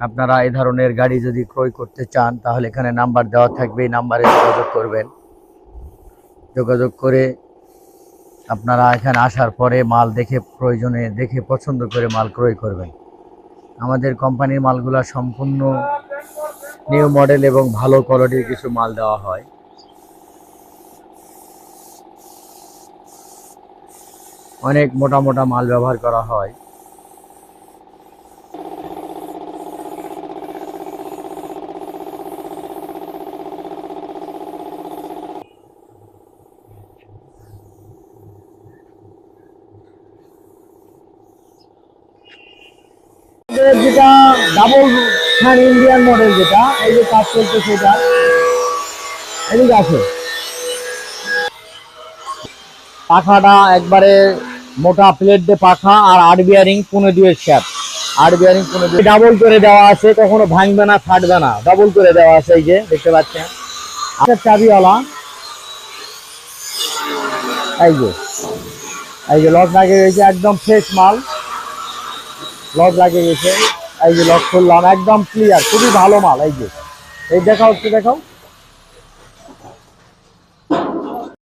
আপনারা এই ধরনের গাড়ি যদি ক্রয় করতে চান, তাহলে এখানে নাম্বার দেওয়া থাকবে, এই নাম্বারে যোগাযোগ করবেন। যোগাযোগ করে আপনারা এখানে আসার পরে মাল দেখে, প্রয়োজনে দেখে পছন্দ করে মাল ক্রয় করবেন। আমাদের কোম্পানির মালগুলো সম্পূর্ণ নিউ মডেল এবং ভালো কোয়ালিটির কিছু মাল দেওয়া হয়। অনেক মোটা মোটা মাল ব্যবহার করা হয়। যেটা ডাবল ফ্যান ইন্ডিয়ান মডেল যেটা, এই যে কাজ চলছে সেটা। এদিকে আছে পাখাটা একবারে মোটা প্লেট দিয়ে পাখা আর আট বিয়ারিং পুনে দুয়ের শ্যাপ আট বিয়ারিং পুনে দুই ডাবল করে দেওয়া আছে, কখনো ভাঙবে না, ফাটবে না। ডাবল করে দেওয়া আছে এই যে, দেখতে পাচ্ছেন? আচ্ছা চাবিওয়ালা। এই যে এই যে লক রয়েছে একদম ফ্রেশ মাল। লক লাগিয়ে গেছে এই যে লক খুললাম, একদম ক্লিয়ার খুবই ভালো মাল, এই যে। এই দেখাও, একটু দেখাও।